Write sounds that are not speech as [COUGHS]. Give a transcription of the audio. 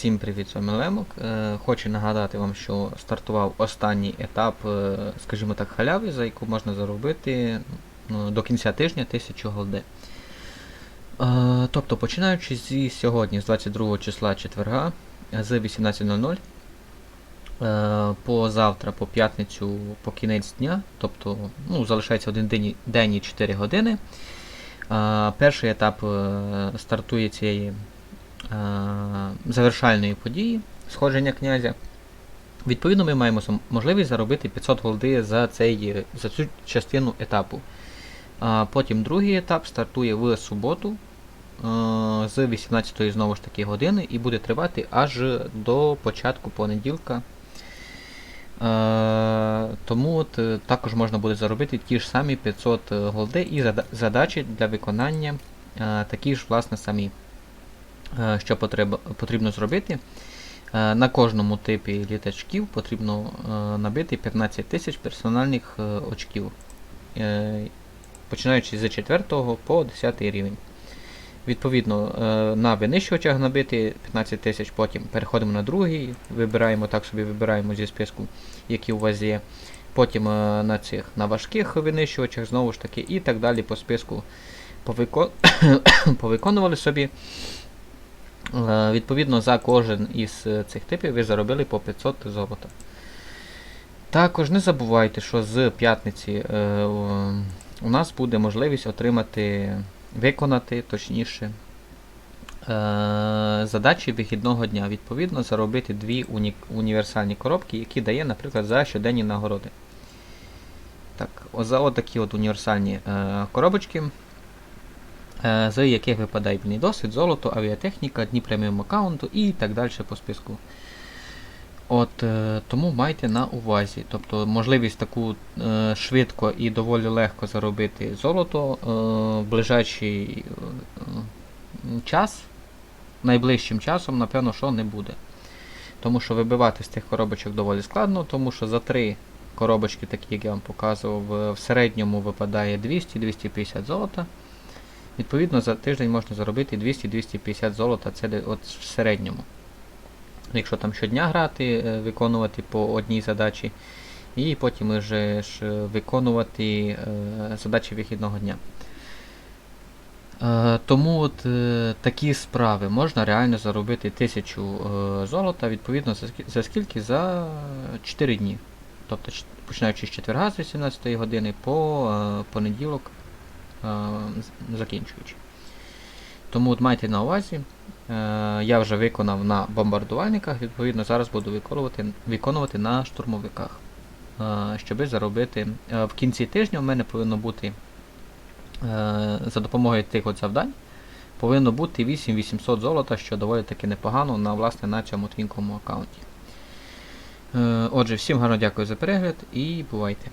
Всім привіт, з вами Лемок. Е, Хочу нагадати вам, що стартував останній етап, е, скажімо так, халяви, за яку можна заробити ну, до кінця тижня 1000 голди. Е, Тобто, починаючи зі сьогодні, з 22 числа четверга, з 18.00 е, по завтра, по п'ятницю, по кінець дня, тобто ну, залишається один день, і- день і 4 години. Перший етап стартує цієї завершальної події сходження князя. Відповідно, ми маємо можливість заробити 500 голди за, цей, за цю частину етапу. Потім другий етап стартує в суботу е, з 18 знову ж таки години і буде тривати аж до початку понеділка. Е, тому от, е, також можна буде заробити ті ж самі 500 голди і задачі для виконання е, такі ж власне самі. Е, що потрібно зробити. Е, На кожному типі літачків потрібно е, набити 15 тисяч персональних очків, починаючи з 4 по 10 рівень. Відповідно, на винищувачах набити 15 тисяч, потім переходимо на другий, вибираємо так собі вибираємо зі списку, які у вас є. Потім на цих на важких винищувачах, знову ж таки, і так далі по списку повико... [COUGHS] повиконували собі. Е, Відповідно, за кожен із е, цих типів ви заробили по 500 золота. Також не забувайте, що з п'ятниці е, у- нас буде можливість отримати, виконати, точніше, задачі вихідного дня. Відповідно, заробити дві уні- універсальні коробки, які дає, наприклад, за щоденні нагороди. Так, за отакі от універсальні коробочки з яких випадає вільний досвід, золото, авіатехніка, дні преміум аккаунту і так далі по списку. От, е, Тому майте на увазі. Тобто можливість таку е, швидко і доволі легко заробити золото е, в ближайший е, е, час, найближчим часом, напевно, що не буде. Тому що вибивати з тих коробочок доволі складно, тому що за три коробочки, такі як я вам показував, е, в середньому випадає 200-250 золота. Відповідно, за тиждень можна заробити 200-250 золота, це от в середньому. Якщо там щодня грати, е, виконувати по одній задачі, і потім вже ж е, виконувати е, задачі вихідного дня. Тому от такі справи можна реально заробити 1000 е, золота, відповідно, за, скільки? За 4 дні. Тобто, починаючи з четверга з 18 години по понеділок закінчуючи. Тому от майте на увазі, е, я вже виконав на бомбардувальниках, відповідно, зараз буду виконувати, виконувати на штурмовиках. Е, щоби заробити. е, в кінці тижня у мене повинно бути е, за допомогою тих от завдань. Повинно бути 8800 золота, що доволі таки непогано на, власне, на цьому твінковому аккаунті. Е, Отже, всім гарно дякую за перегляд і бувайте!